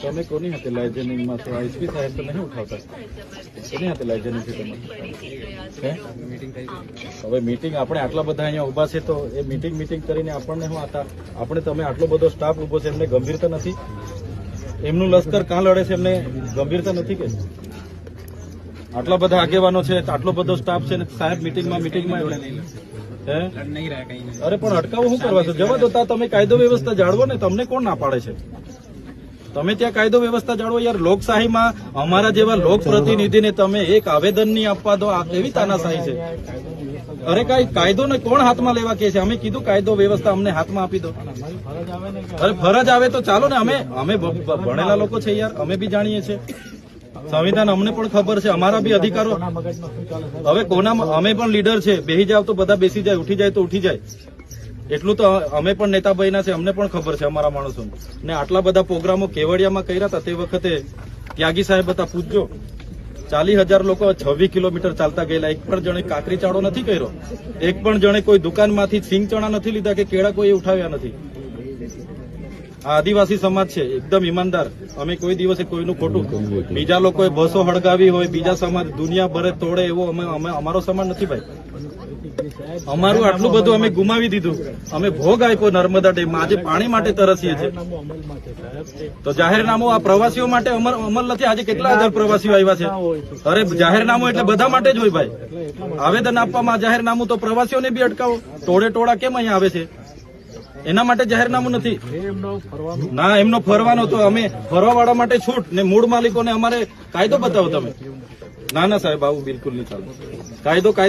તમે કોની હાથે લાઇઝનિંગમાં છો આઈસપી સાહેબ તો નહીં ઉઠાવતા. કોની હાથે લાઇઝનિંગ છે તમે હવે મીટિંગ આપણે આટલા બધા અહીંયા ઊભા છે તો એ મીટિંગ મીટિંગ કરીને આપણને શું આતા? આપણે તમે આટલો બધો સ્ટાફ ઊભો છે એમને ગંભીરતા નથી? એમનું લશ્કર કાં લડે છે એમને ગંભીરતા નથી કે? આટલા બધા આગેવાનો છે આટલો બધો સ્ટાફ છે ને સાહેબ મીટિંગમાં મીટિંગમાં એવડે હે? અરે પણ અટકાવો શું કરવા છો? જવા દો તમે કાયદો વ્યવસ્થા જાળવો ને તમને કોણ ના પાડે છે? તમે ત્યાં કાયદો વ્યવસ્થા જાળવો યાર, લોકશાહીમાં અમારા જેવા લોક પ્રતિનિધિને તમે એક આવેદન નહીં આપવા દો આ તાનાશાહી છે? અરે કઈ કાયદો ને કોણ હાથમાં લેવા કે છે? અમે કીધું કાયદો વ્યવસ્થા અમને હાથમાં આપી દો. અરે ફરજ આવે તો ચાલો ને, અમે અમે ભણેલા લોકો છે યાર, અમે બી જાણીએ છીએ. સંવિધાન અમને પણ ખબર છે, અમારા બી અધિકારો. હવે કોના અમે પણ લીડર છે બેસી જાવ તો બધા બેસી જાય, ઉઠી જાય તો ઉઠી જાય. એટલું તો અમે પણ નેતાભાઈના છે, અમને પણ ખબર છે અમારા માણસો ને આટલા બધા પ્રોગ્રામો કેવડિયામાં કર્યા હતા તે વખતે ત્યાગી સાહેબ હતા, પૂછજો. ચાલીસ હજાર લોકો છવ્વીસ કિલોમીટર ચાલતા ગયેલા. એક પણ જણે કાકરી ચાળો નથી કર્યો. એક પણ જણે કોઈ દુકાનમાંથી સિંગ ચણા નથી લીધા કે કેળા કોઈ ઉઠાવ્યા નથી. આ આદિવાસી સમાજ છે, એકદમ ઈમાનદાર. અમે કોઈ દિવસે કોઈનું ખોટું બીજા લોકોએ બસો હળગાવી હોય, બીજા સમાજ દુનિયા ભરે તોડે એવો અમે અમારો સમાજ નથી ભાઈ. અમારું આટલું બધું અમે ગુમાવી દીધું. અમે ભોગ આપ્યો નર્મદા ડેમ. આજે પાણી માટે તરસીએ છીએ. તો જાહેરનામું આ પ્રવાસીઓ માટે અમર અમલ નથી. આજે કેટલા હજાર પ્રવાસીઓ આવ્યા છે? અરે, જાહેરનામું એટલે બધા માટે જ હોય ભાઈ. આવેદન આપવામાં જાહેરનામું તો પ્રવાસીઓને બી અટકાવો. ટોળે ટોળા કેમ અહીંયા આવે છે? એના માટે જાહેરનામું નથી. ના, એમનો ફરવાનો તો અમે ફરવા વાળા માટે છૂટ ને મૂળ માલિકોને અમારે કાયદો બતાવો તમે. ના ના સાહેબ, આવું બિલકુલ નહીં ચાલે. કાયદો કાયદો